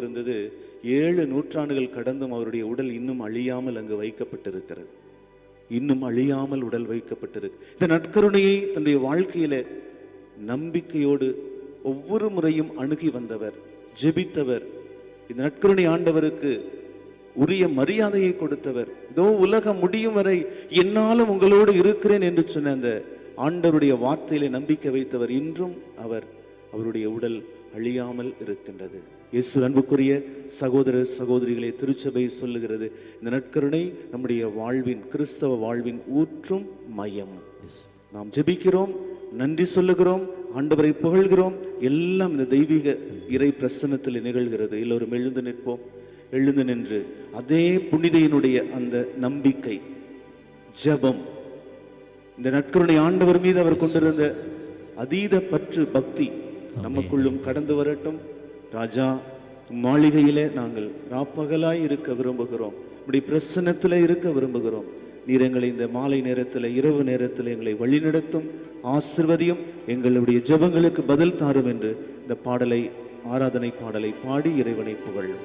இருந்தது ஏழு நூற்றாண்டுகள் கடந்தும் அவருடைய உடல் இன்னும் அழியாமல் அங்கு வைக்கப்பட்டிருக்கிறது. இன்னும் அழியாமல் உடல் வைக்கப்பட்டிருக்கு. இந்த நற்கருணையை தன்னுடைய வாழ்க்கையில நம்பிக்கையோடு ஒவ்வொரு முறையும் அணுகி வந்தவர் ஜெபித்தவர் இந்த நற்கருணை ஆண்டவருக்கு உரிய மரியாதையை கொடுத்தவர். இதோ உலகம் முடியும் வரை என்னாலும் உங்களோடு இருக்கிறேன் என்று சொன்ன அந்த ஆண்டவருடைய வார்த்தையிலே நம்பிக்கை வைத்தவர். இன்றும் அவர் அவருடைய உடல் அழியாமல் இருக்கின்றது. இயேசு அன்புக்குரிய சகோதர சகோதரிகளே திருச்சபை சொல்லுகிறது இந்த நற்கருணை நம்முடைய வாழ்வின் கிறிஸ்தவ வாழ்வின் ஊற்றும் மையம். நாம் ஜெபிக்கிறோம் நன்றி சொல்லுகிறோம் ஆண்டவரை புகழ்கிறோம் எல்லாம் இந்த தெய்வீக இறை பிரசன்னத்தில் நிகழ்கிறது. எல்லோரும் எழுந்து நிற்போம். எழுந்து நின்று அதே புனிதையினுடைய அந்த நம்பிக்கை ஜெபம் இந்த நற்கருணை ஆண்டவர் மீது அவர் கொண்டிருந்த அதீத பற்று பக்தி நமக்குள்ளும் கடந்து வரட்டும். ராஜா மாளிகையிலே நாங்கள் ராப்பகலாய் இருக்க விரும்புகிறோம். இப்படி பிரசன்னத்தில் இருக்க விரும்புகிறோம். நீர் எங்களை இந்த மாலை நேரத்தில் இரவு நேரத்தில் எங்களை வழிநடத்தும் ஆசிர்வதியும் எங்களுடைய ஜெபங்களுக்கு பதில் தாரும் என்று இந்த பாடலை ஆராதனை பாடலை பாடி இறைவனை புகழும்.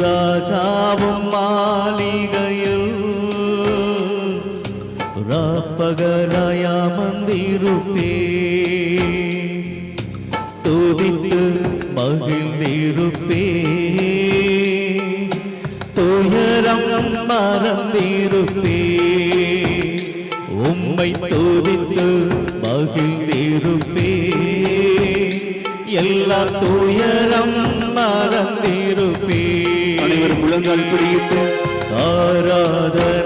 ராஜாவும் மாளிகையில் ராப்பகராயா மந்திருப்ப அனைவரும் பிடித்து ஆராதனை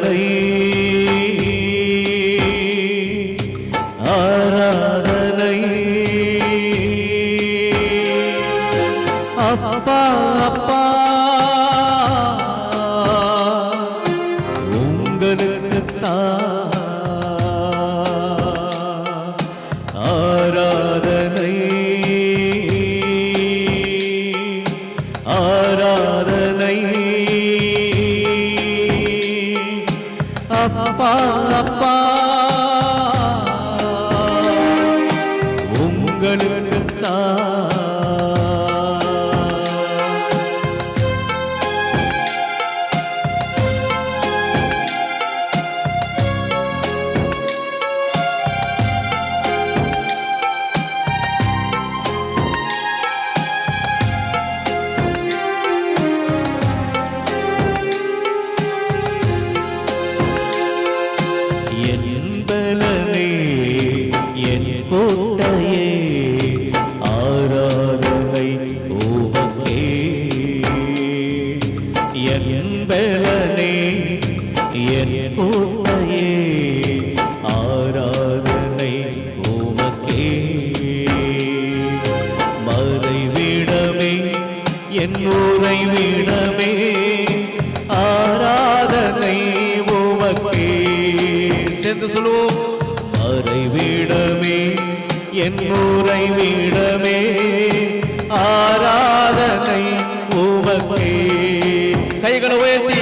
கைகளை உயர்த்தி ஆராதனை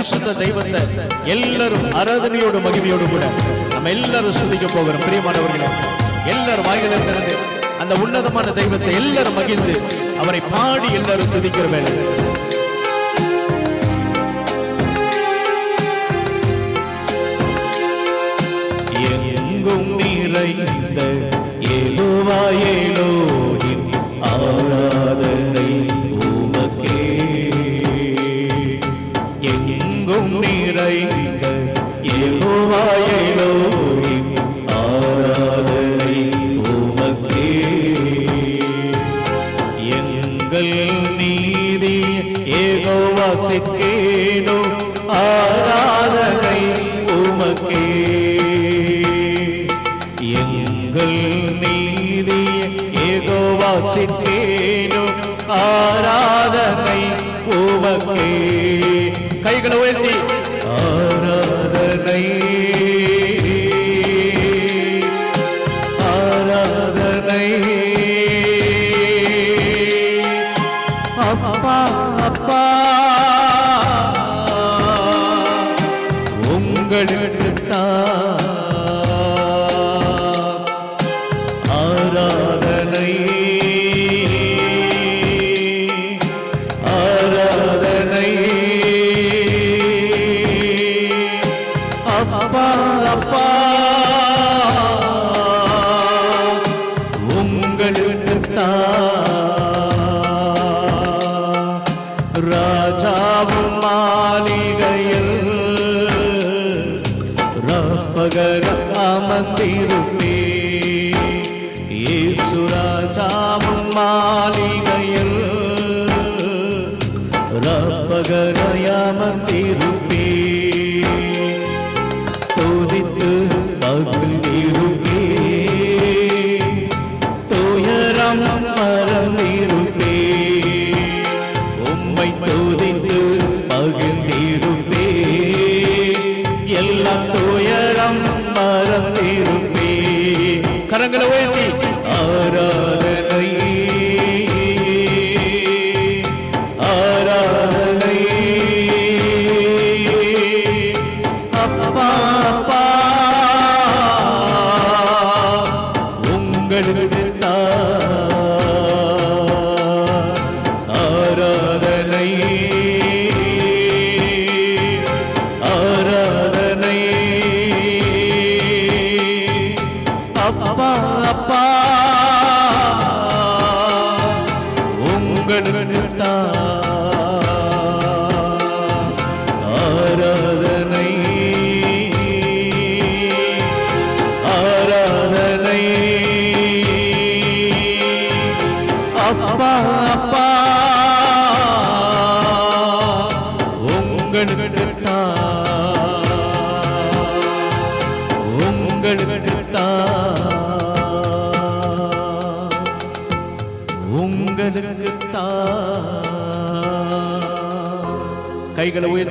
பரிசுத்த தெய்வத்தை எல்லாரும் ஆராதனையோடு மகிமையோடு கூட நம்ம எல்லாரும் சுதிக்க போகிறோம். பிரியமானவர்களே எல்லாரும் வாய்களை திறந்து அந்த உன்னதமான தெய்வத்தை எல்லாரும் மகிழ்ந்து அவரை பாடி எல்லாரும் துதிக்கிற வேலை. எங்கும் நிறைந்த ஏலோவாயேலோயின் ஆராதனை நிறைந்த எங்கள் நீதி ஏகோவாசிக்கேனோ ஆராதனை உமக்கே எங்கள் நீதி ஏகோவாசிக்கேனோ ஆராதனை உமக்கே. கைகளை உயர்த்தி. அமர்ந்திருப்பே இயேசு ராஜாவும் மாளிகையில். ரப்பகர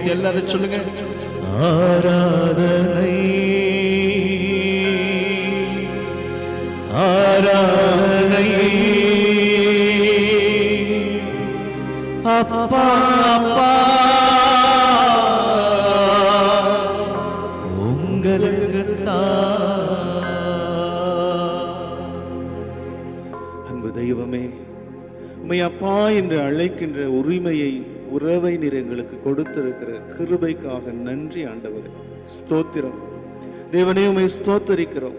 எல்லாரும் சொல்லுங்க ஆராதனை நீர் எங்களுக்கு கொடுத்திருக்கிற கிருபைக்காக நன்றி ஆண்டவரே. ஸ்தோத்திரம். தேவனே உமை ஸ்தோத்தரிக்கிறோம்.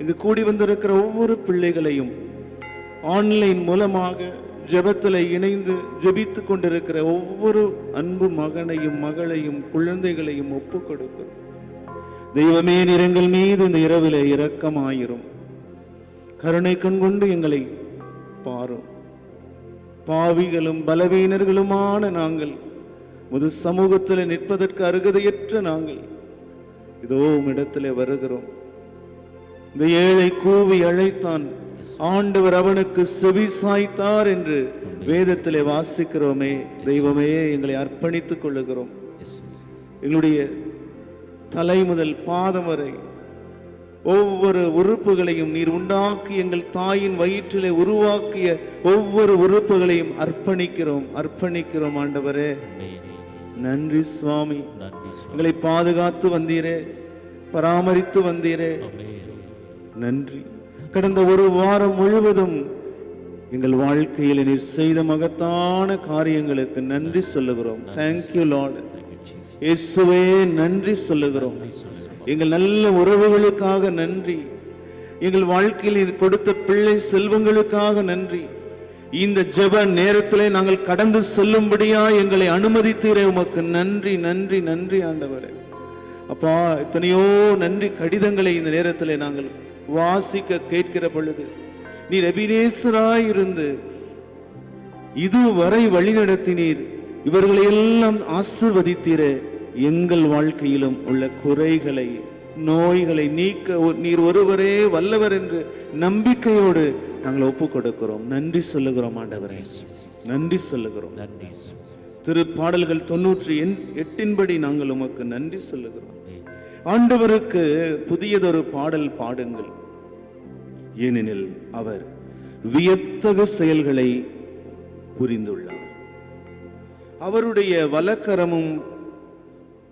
இங்கு கூடி வந்திருக்கிற ஒவ்வொரு பிள்ளைகளையும் ஆன்லைன் மூலமாக ஜெபத்தில் இணைந்து ஜெபித்து கொண்டிருக்கிற ஒவ்வொரு அன்பு மகனையும் மகளையும் குழந்தைகளையும் ஒப்பு கொடுக்கிறோம். தெய்வமே நிறங்கள் மீது இந்த இரவிலே இரக்கமாயிரும். கருணை கண்கொண்டு எங்களை பாவிகளும் பலவீனர்களுமான நாங்கள். முது சமூகத்தில் நிற்பதற்கு அருகதையற்ற நாங்கள். இதோ உம்மிடத்திலே வருகிறோம். இந்த ஏழை கூவி அழைத்தான். ஆண்டவர் அவனுக்கு செவி சாய்த்தார் என்று வேதத்திலே வாசிக்கிறோமே. தெய்வமே எங்களை அர்ப்பணித்துக் கொள்ளுகிறோம். எங்களுடைய தலை முதல் பாதம் வரை ஒவ்வொரு உறுப்புகளையும் நீர் உண்டாக்கி எங்கள் தாயின் வயிற்றிலே உருவாக்கிய ஒவ்வொரு உறுப்புகளையும் அர்ப்பணிக்கிறோம் அர்ப்பணிக்கிறோம் ஆண்டவரே. நன்றி சுவாமி. எங்களை பாதுகாத்து வந்தீரே பராமரித்து வந்தீரே. நன்றி. கடந்த ஒரு வாரம் முழுவதும் எங்கள் வாழ்க்கையில் நீர் செய்த மகத்தான காரியங்களுக்கு நன்றி சொல்லுகிறோம். தேங்க்யூ லார்ட் இயேசுவே நன்றி சொல்லுகிறோம். எங்கள் நல்ல உறவுகளுக்காக நன்றி. எங்கள் வாழ்க்கையில் கொடுத்த பிள்ளை செல்வங்களுக்காக நன்றி. இந்த ஜெப நேரத்திலே நாங்கள் கடந்து செல்லும்படியா எங்களை அனுமதித்தீரே. உமக்கு நன்றி நன்றி நன்றி ஆண்டவரே. அப்பா எத்தனையோ நன்றி கடிதங்களை இந்த நேரத்திலே நாங்கள் வாசிக்க கேட்கிற பொழுது நீர் எபினேசராய் இருந்து இதுவரை வழிநடத்தினீர். இவர்களை எல்லாம் ஆசிர்வதித்தீரே. எங்கள் வாழ்க்கையிலும் உள்ள குறைகளை நோய்களை நீக்க நீர் ஒருவரே வல்லவர் என்று நம்பிக்கையோடு நாங்கள் ஒப்பு கொடுக்கிறோம் நன்றி சொல்லுகிறோம் ஆண்டவரே. நன்றி சொல்லுகிறோம். நன்றி. இயேசு. திரு பாடல்கள் தொன்னூற்றி எண் எட்டின்படி நாங்கள் உமக்கு நன்றி சொல்லுகிறோம். ஆண்டவருக்கு புதியதொரு பாடல் பாடுங்கள். ஏனெனில் அவர் வியத்தகு செயல்களை புரிந்துள்ளார். அவருடைய வலக்கரமும்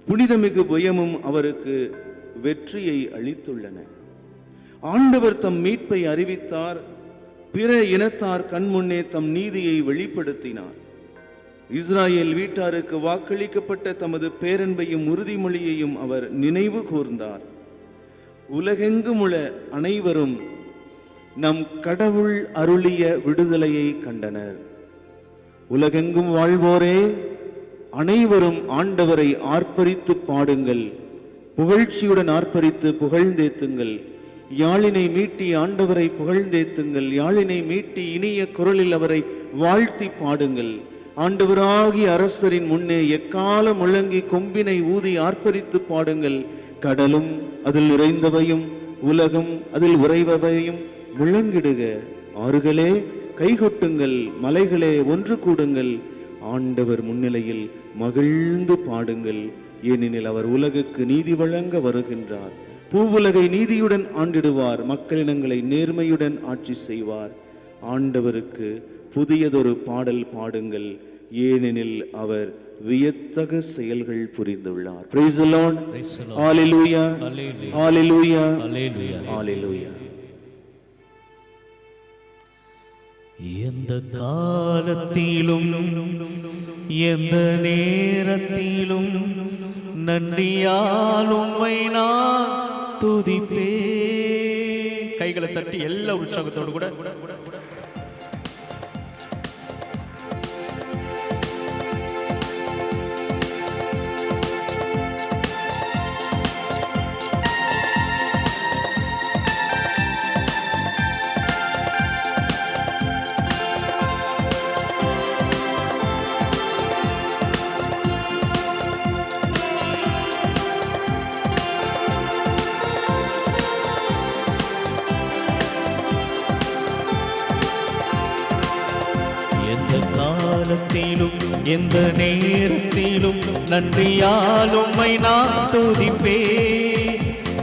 புனிதமிகு புயமும் அவருக்கு வெற்றியை அளித்துள்ளன. ஆண்டவர் தம் மீட்பை அறிவித்தார் பிற இனத்தார் கண்முன்னே தம் நீதியை வெளிப்படுத்தினார். இஸ்ராயேல் வீட்டாருக்கு வாக்களிக்கப்பட்ட தமது பேரன்பையும் உறுதிமொழியையும் அவர் நினைவு கூர்ந்தார். உலகெங்கும் உள்ள அனைவரும் நம் கடவுள் அருளிய விடுதலையை கண்டனர். உலகெங்கும் வாழ்வோரே அனைவரும் ஆண்டவரை ஆர்ப்பரித்து பாடுங்கள். புகழ்ச்சியுடன் ஆர்ப்பரித்து புகழ்ந்தேத்துங்கள். யாழினை மீட்டி ஆண்டவரை புகழ்ந்தேத்துங்கள். யாழினை மீட்டி இனிய குரலில் அவரை வாழ்த்தி பாடுங்கள். ஆண்டவராகிய அரசரின் முன்னே எக்காலம் முழங்கி கொம்பினை ஊதி ஆர்ப்பரித்து பாடுங்கள். கடலும் அதில் நிறைந்தவையும் உலகம் அதில் உறைபவையும் முழங்கிடுக. ஆறுகளே கைகொட்டுங்கள் மலைகளே ஒன்று கூடுங்கள். ஆண்டவர் முன்னிலையில் மகிழ்ந்து பாடுங்கள். ஏனெனில் அவர் உலகுக்கு நீதி வழங்க வருகின்றார். பூவுலகை நீதியுடன் ஆண்டிடுவார். மக்களினங்களை நேர்மையுடன் ஆட்சி செய்வார். ஆண்டவருக்கு புதியதொரு பாடல் பாடுங்கள். ஏனெனில் அவர் வியத்தகு செயல்கள் புரிந்துள்ளார். Praise the Lord. Praise எந்த காலத்திலும் எந்த நேரத்திலும் நன்றியால் உண்மை நான் துதிப்பே கைகளை தட்டி எல்லா உற்சாகத்தோடு கூட எந்த நேரத்திலும் நன்றியால் உம்மை நான் துதிப்பேன்.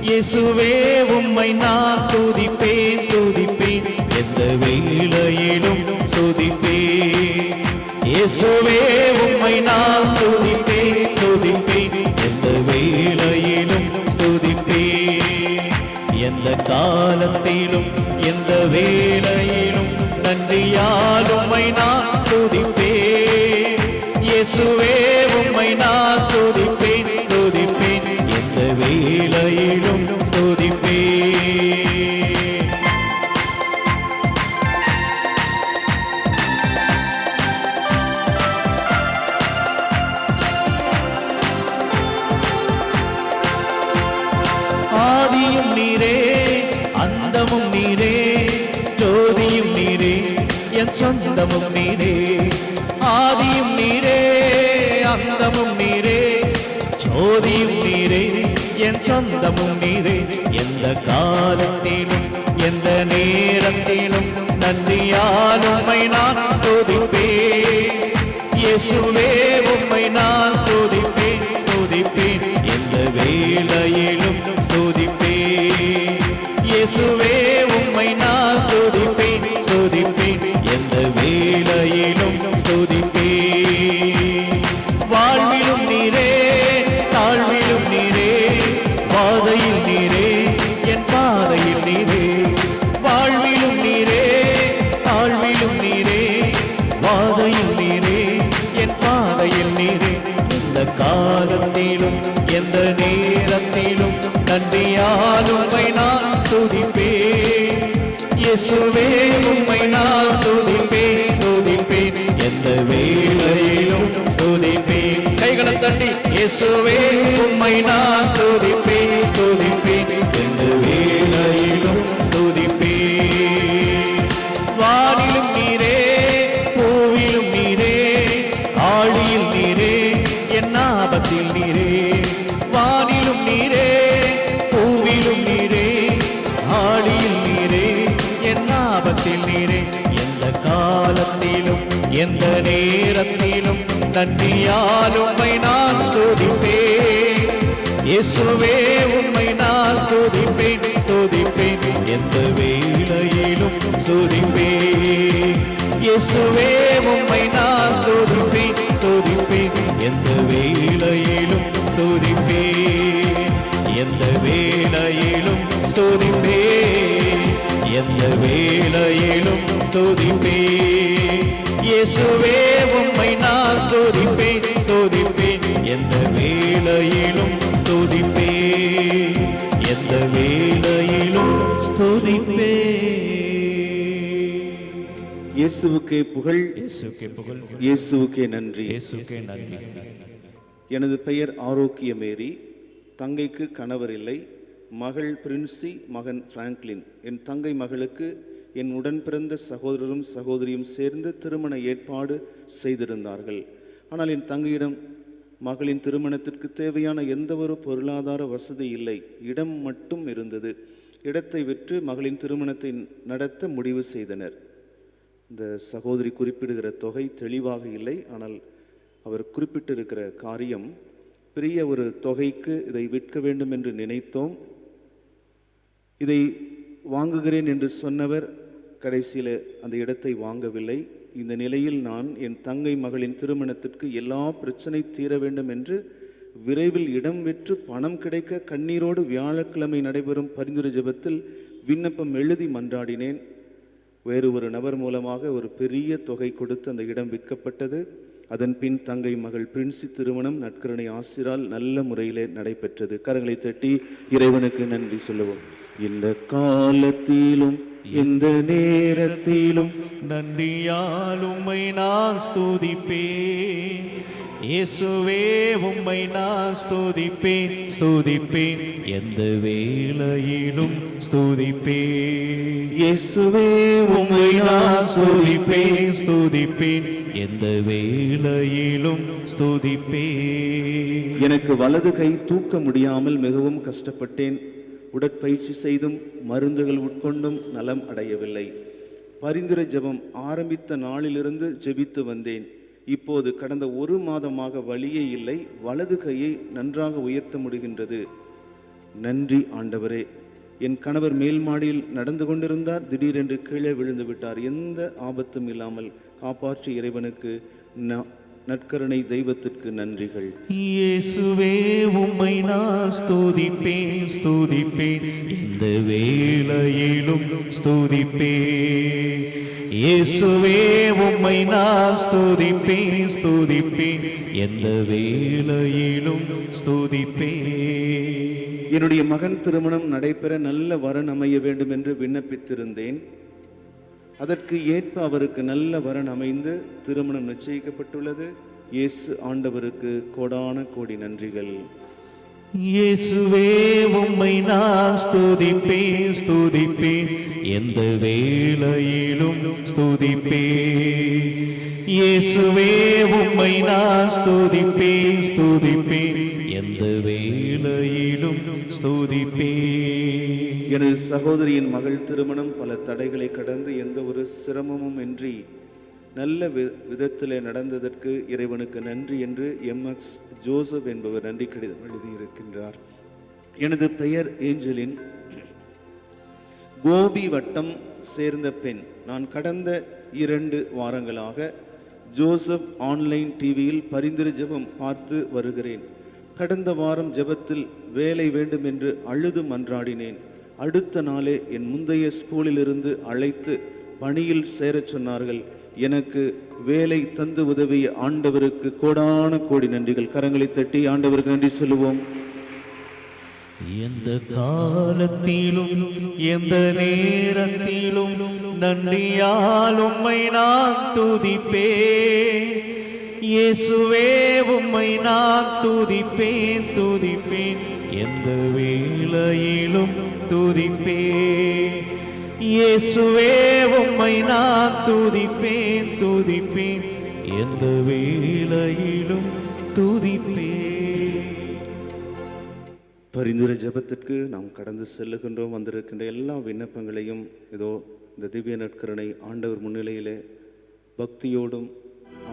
இயேசுவே உம்மை நான் துதிப்பேன் துதிப்பேன். எந்த வேளையிலும் துதிப்பேன். இயேசுவே உம்மை நான் துதி நீரே ஆதியும் நீரே அந்தமும் நீரே ஜோதியும் நீரே என் சொந்தமும் நீரே. எந்த காலத்திலும் எந்த நேரத்திலும் நன்றியால் உம்மை நான் ஸ்துதிப்பேன். இயேசுவே இயேசுவே உம்மை நான் துதிப்பேன் துதிப்பேன். எந்த வேளையிலும் துதிப்பேன். கைகளை தட்டி இயேசுவே உம்மை நான் துதிப்பேன். எந்த நேரத்திலும் நன்றியால் உம்மை நான் ஸ்துதிப்பேன் இயேசுவே உம்மை நான் ஸ்துதிப்பேன் ஸ்துதிப்பேன் எந்த வேளையிலும் ஸ்துதிப்பேன் இயேசுவே உம்மை நான் ஸ்துதிப்பேன் ஸ்துதிப்பேன் எந்த வேளையிலும் ஸ்துதிப்பேன் எந்த வேளையிலும் ஸ்துதிப்பேன் எந்த வேளையிலும் ஸ்துதிப்பேன் இயேசுவே உம்மை நான் ஸ்துதிப்பேன் ஸ்துதிப்பேன் எந்த வேளையிலும் ஸ்துதிப்பேன் எந்த வேளையிலும் ஸ்துதிப்பேன் இயேசுவுக்கே புகழ் இயேசுக்கே புகழ். இயேசுவுக்கே நன்றி. இயேசுக்கே நன்றி. எனது பெயர் ஆரோக்கியமேரி. தங்கைக்கு கணவர் இல்லை. மகள் பிரின்சி மகன் பிராங்க்லின். என் தங்கை மகளுக்கு என் உடன் பிறந்த சகோதரரும் சகோதரியும் சேர்ந்து திருமண ஏற்பாடு செய்திருந்தார்கள். ஆனால் என் தங்கையிடம் மகளின் திருமணத்திற்கு தேவையான எந்த ஒரு பொருளாதார வசதி இல்லை. இடம் மட்டும் இருந்தது. இடத்தை விற்று மகளின் திருமணத்தை நடத்த முடிவு செய்தனர். இந்த சகோதரி குறிப்பிடுகிற தொகை தெளிவாக இல்லை. ஆனால் அவர் குறிப்பிட்டிருக்கிற காரியம் பெரிய ஒரு தொகைக்கு இதை விற்க வேண்டும் என்று நினைத்தோம். இதை வாங்குகிறேன் என்று சொன்னவர் கடைசியில் அந்த இடத்தை வாங்கவில்லை. இந்த நிலையில் நான் என் தங்கை மகளின் திருமணத்திற்கு எல்லா பிரச்சனை தீர வேண்டும் என்று விரைவில் இடம் வெற்று பணம் கிடைக்க கண்ணீரோடு வியாழக்கிழமை நடைபெறும் பரிந்துரை ஜெபத்தில் விண்ணப்பம் எழுதி மன்றாடினேன். வேறு ஒரு நபர் மூலமாக ஒரு பெரிய தொகை கொடுத்து அந்த இடம் விற்கப்பட்டது. அதன் பின் தங்கை மகள் பிரின்சி திருமணம் நட்கரணை ஆசிரால் நல்ல முறையிலே நடைபெற்றது. கரங்களை தட்டி இறைவனுக்கு நன்றி சொல்லுவோம். இந்த காலத்திலும் எந்த நேரத்திலும் நன்றியால் உம்மை நான் ஸ்துதிப்பேன். இயேசுவே உம்மை நான் ஸ்துதிப்பேன். ஸ்துதிப்பேன். எந்த வேளையிலும் ஸ்துதிப்பேன். இயேசுவே உம்மை நான் ஸ்துதிப்பேன். ஸ்துதிப்பேன். எந்த வேளையிலும் ஸ்துதிப்பேன். எனக்கு வலது கை தூக்க முடியாமல் மிகவும் கஷ்டப்பட்டேன். உடற்பயிற்சி செய்தும் மருந்துகள் உட்கொண்டும் நலம் அடையவில்லை. பரிந்துரை ஜெபம் ஆரம்பித்த நாளிலிருந்து ஜெபித்து வந்தேன். இப்போது கடந்த ஒரு மாதமாக வழியே இல்லை வலது கையை நன்றாக உயர்த்த முடிகின்றது. நன்றி ஆண்டவரே. என் கணவர் மேல் மாடியில் நடந்து கொண்டிருந்தார் திடீரென்று கீழே விழுந்து விட்டார். எந்த ஆபத்தும் இல்லாமல் காப்பாற்றி இறைவனுக்கு நற்கருணை தெய்வத்திற்கு நன்றிகள். இயேசுவே உம்மை நான் ஸ்துதிப்பேன் ஸ்துதிப்பேன். இந்த வேளையிலும் ஸ்துதிப்பேன். இயேசுவே உம்மை நான் ஸ்துதிப்பேன் ஸ்துதிப்பேன். எந்த வேளையிலும் ஸ்துதிப்பேன். என்னுடைய மகன் திருமணம் நடைபெற நல்ல வரன் அமைய வேண்டும் என்று விண்ணப்பித்திருந்தேன். அதற்கு ஏற்ப அவருக்கு நல்ல வரன் அமைந்து திருமணம் நிச்சயிக்கப்பட்டுள்ளது. இயேசு ஆண்டவருக்கு கோடான கோடி நன்றிகள். இயேசுவே உம்மை நான் ஸ்துதிப்பேன் ஸ்துதிப்பேன். எந்த வேளையிலும் ஸ்துதிப்பேன். இயேசுவே உம்மை நான் ஸ்துதிப்பேன் ஸ்துதிப்பேன். எந்த வேளையிலும் ஸ்துதிப்பேன். எனது சகோதரியின் மகள் திருமணம் பல தடைகளை கடந்து எந்த ஒரு சிரமமும் இன்றி நல்ல வி விதத்தில் நடந்ததற்கு இறைவனுக்கு நன்றி என்று எம்எக்ஸ் ஜோசப் என்பவர் நன்றி கடிதம் எழுதியிருக்கின்றார். எனது பெயர் ஏஞ்சலின். கோபி வட்டம் சேர்ந்த பெண். நான் கடந்த இரண்டு வாரங்களாக ஜோசப் ஆன்லைன் டிவியில் பரிந்துரை ஜெபம் பார்த்து வருகிறேன். கடந்த வாரம் ஜெபத்தில் வேலை வேண்டும் என்று அழுது மன்றாடினேன். அடுத்த நாளே என் முந்தைய ஸ்கூலிலிருந்து அழைத்து பணியில் சேரச் சொன்னார்கள். எனக்கு வேலை தந்து உதவிய ஆண்டவருக்கு கோடான கோடி நன்றிகள். கரங்களை தட்டி ஆண்டவருக்கு நன்றி சொல்லுவோம். எந்த காலத்திலும் எந்த நேரத்திலும் நன்றியால் உம்மை நான் துதிப்பேன். இயேசுவே உம்மை நான் துதிப்பேன் துதிப்பேன். எந்த வேளையிலும் துதிப்பேன். இயேசுவே உம்மை நான் துதிப்பேன் துதிப்பேன். எந்த வேளையிலும் துதிப்பேன். பரிந்துரை ஜெபத்திற்கு நாம் கடந்து செல்லுகின்றோம். வந்திருக்கின்ற எல்லா விண்ணப்பங்களையும் இதோ இந்த திவ்ய நற்கரணை ஆண்டவர் முன்னிலையிலே பக்தியோடும்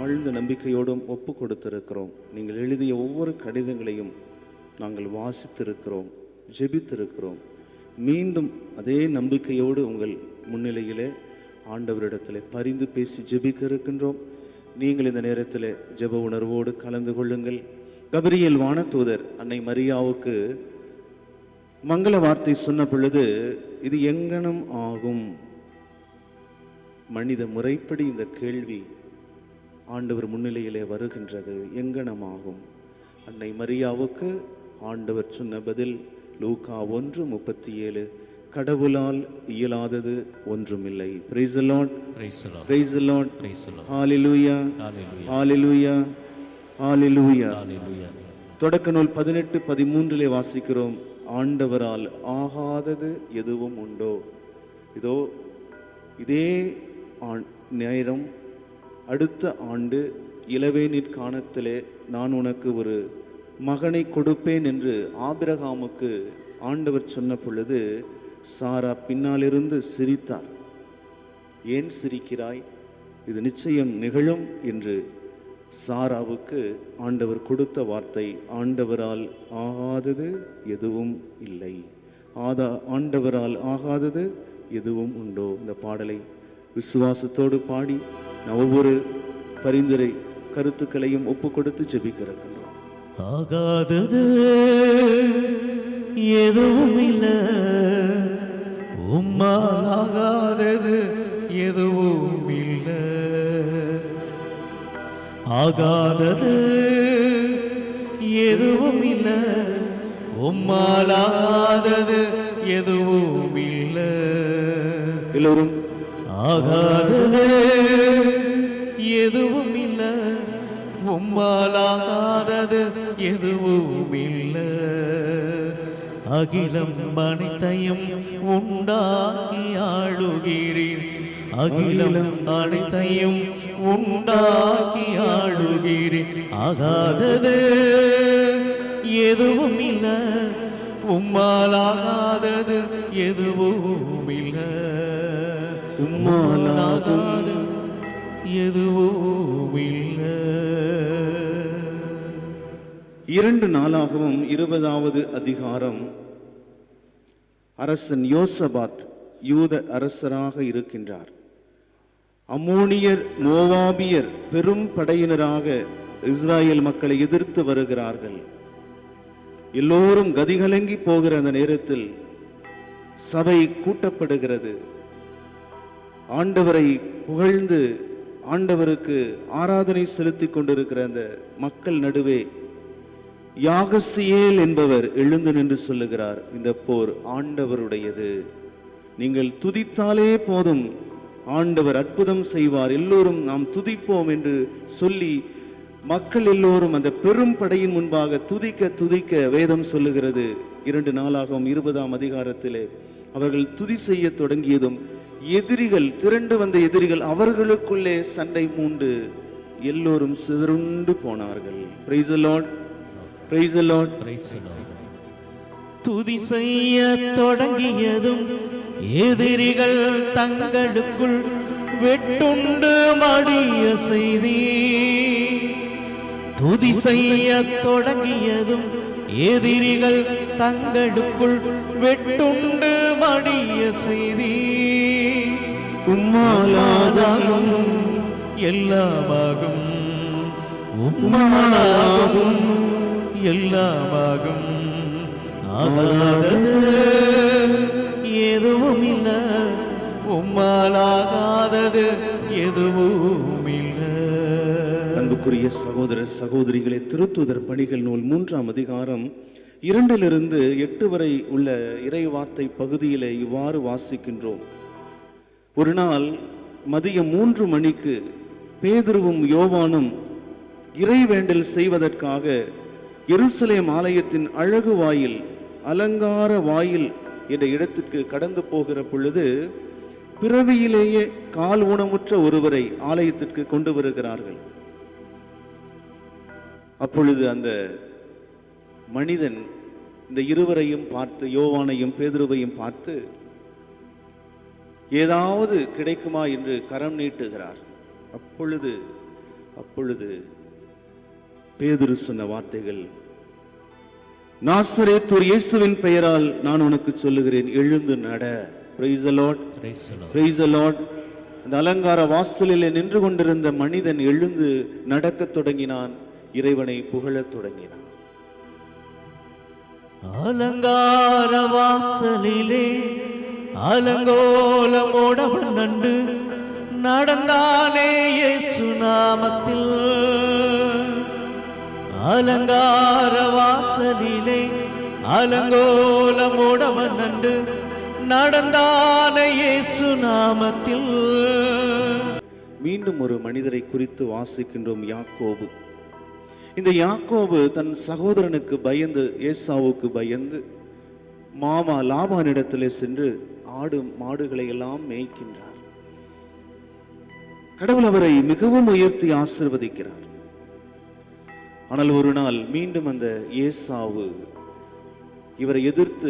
ஆழ்ந்த நம்பிக்கையோடும் ஒப்பு கொடுத்திருக்கிறோம். நீங்கள் எழுதிய ஒவ்வொரு கடிதங்களையும் நாங்கள் வாசித்திருக்கிறோம் ஜெபித்திருக்கிறோம். மீண்டும் அதே நம்பிக்கையோடு உங்கள் முன்னிலையிலே ஆண்டவரிடத்தில் பரிந்து பேசி ஜெபிக்க இருக்கின்றோம். நீங்கள் இந்த நேரத்தில் ஜெப உணர்வோடு கலந்து கொள்ளுங்கள். கபிரியல் வானத்தூதர் அன்னை மரியாவுக்கு மங்கள வார்த்தை சொன்ன பொழுது இது எங்கனம் ஆகும்? மனித முறைப்படி இந்த கேள்வி ஆண்டவர் முன்னிலையிலே வருகின்றது. எங்கனமாகும் அன்னை மரியாவுக்கு ஆண்டவர் சொன்ன பதில் லூகா ஒன்று முப்பத்தி ஏழு கடவுளால் இயலாதது ஒன்றுமில்லை. Praise Lord Praise the Lord. Praise Lord Praise the Lord. ஹalleluya. தொடக்க நூல் பதினெட்டு பதிமூன்றிலே வாசிக்கிறோம். ஆண்டவரால் ஆகாதது எதுவும் உண்டோ? இதோ இதே நேரம். அடுத்த ஆண்டு இளவேனிற் காணத்திலே நான் உனக்கு ஒரு மகனை கொடுப்பேன் என்று ஆபிரகாமுக்கு ஆண்டவர் சொன்ன பொழுது சாரா பின்னாலிருந்து சிரித்தார். ஏன் சிரிக்கிறாய்? இது நிச்சயம் நிகழும் என்று சாராவுக்கு ஆண்டவர் கொடுத்த வார்த்தை ஆண்டவரால் ஆகாதது எதுவும் இல்லை. ஆதா ஆண்டவரால் ஆகாதது எதுவும் உண்டோ? இந்த பாடலை விசுவாசத்தோடு பாடி நான் ஒவ்வொரு பரிந்துரை கருத்துக்களையும் ஒப்பு கொடுத்து ஜெபிக்கிறோம் ஆகாதது. எதுவும் இல்ல. உம்மால் ஆகாதது எதுவும் இல்ல. ஆகாதது எதுவும் இல்ல. உம்மால் ஆகாதது எதுவும் இல்ல. எல்லோரும் ஆகாதது எதுவும் உம்மாலாகாதது எதுவும் இல்ல அகிலம் அனைத்தையும் உண்டாக்கி ஆளுகிறீர். அகிலம் அனைத்தையும் உண்டாக்கி ஆளுகிறீர். ஆகாதது எதுவும் இல்ல உம்மாலாகாதது எதுவும் இல்ல உம்மாலாகாது எதுவும் இல்ல இரண்டு நாளாகவும் இருபதாவது அதிகாரம். அரசன் யோசபாத் யூத அரசராக இருக்கின்றார். அம்மோனியர் மோவாபியர் பெரும் படையினராக இஸ்ராயேல் மக்களை எதிர்த்து வருகிறார்கள். எல்லோரும் கதிகலங்கி போகிற அந்த நேரத்தில் சபை கூட்டப்படுகிறது. ஆண்டவரை புகழ்ந்து ஆண்டவருக்கு ஆராதனை செலுத்திக் கொண்டிருக்கிற அந்த மக்கள் நடுவே யாகசியேல் என்பவர் எழுந்து நின்று சொல்லுகிறார் இந்த போர் ஆண்டவருடையது. நீங்கள் துதித்தாலே போதும் ஆண்டவர் அற்புதம் செய்வார் எல்லோரும் நாம் துதிப்போம் என்று சொல்லி மக்கள் எல்லோரும் அந்த பெரும் படையின் முன்பாக துதிக்க துதிக்க வேதம் சொல்லுகிறது. இரண்டு நாளாகவும் இருபதாம் அதிகாரத்திலே அவர்கள் துதி செய்ய தொடங்கியதும் எதிரிகள் திரண்டு வந்த எதிரிகள் அவர்களுக்குள்ளே சண்டை மூண்டு எல்லோரும் சிதறுண்டு போனார்கள். Praise Lord praise Lord praise Lord துதி செய்ய தொடங்கியதும் எதிரிகள் தங்களுக்குள் வெட்டுண்டு மடிய செய்தி. துதி செய்ய தொடங்கியதும் எதிரிகள் தங்களுக்குள் வெட்டுண்டு மடிய செய்தி. உம்மாலாதாகும் எல்லாமாகும். உம்மாலாகும் எல்லாமாகும். எதுவும் இல்ல. உம்மாலாகாதது எதுவும் இல்லை. அன்புக்குரிய சகோதர சகோதரிகளை திருத்துதர் பணிகள் நூல் மூன்றாம் அதிகாரம் இரண்டிலிருந்து எட்டு வரை உள்ள இறை வார்த்தை பகுதியிலே இவ்வாறு வாசிக்கின்றோம். ஒரு நாள் மதியம் மூன்று மணிக்கு பேதுருவும் யோவானும் இறைவேண்டல் செய்வதற்காக எருசலேம் ஆலயத்தின் அழகு வாயில் அலங்கார வாயில் என்ற இடத்திற்கு கடந்து போகிற பொழுது பிறவியிலேயே கால் ஊனமுற்ற ஒருவரை ஆலயத்திற்கு கொண்டு வருகிறார்கள் அப்பொழுது அந்த மனிதன் இந்த இருவரையும் பார்த்து யோவானையும் பேதுருவையும் பார்த்து ஏதாவது கிடைக்குமா? என்று கரம் நீட்டுகிறார். அப்பொழுது அப்பொழுது பேதுரு சொன்ன வார்த்தைகள். நாசரேத்தூர் இயேசுவின் பெயரால் நான் உனக்கு சொல்லுகிறேன் எழுந்து நட. பிரைஸ் பிரைஸ் அந்த அலங்கார வாசலிலே நின்று கொண்டிருந்த மனிதன் எழுந்து நடக்கத் தொடங்கினான் இறைவனை புகழத் தொடங்கினான். அலங்கார வாசலிலே அலங்கோலமோடவன் நண்டு நடந்தானே இயேசு நாமத்தில். அலங்கார வாசலிலே அலங்கோலமுடவன் நண்டு நடந்தானே இயேசு நாமத்தில். மீண்டும் ஒரு மனிதரை குறித்து வாசிக்கின்றோம் யாக்கோபு. இந்த யாக்கோபு தன் சகோதரனுக்கு பயந்து ஏசாவுக்கு பயந்து மாமா லாபானிடத்திலே சென்று ஆடு மாடுகளை எல்லாம் மேய்க்கின்றார். கடவுள் அவரை மிகவும் உயர்த்தி ஆசிர்வதிக்கிறார். ஆனால் ஒரு நாள் மீண்டும் அந்த ஏசாவு இவரை எதிர்த்து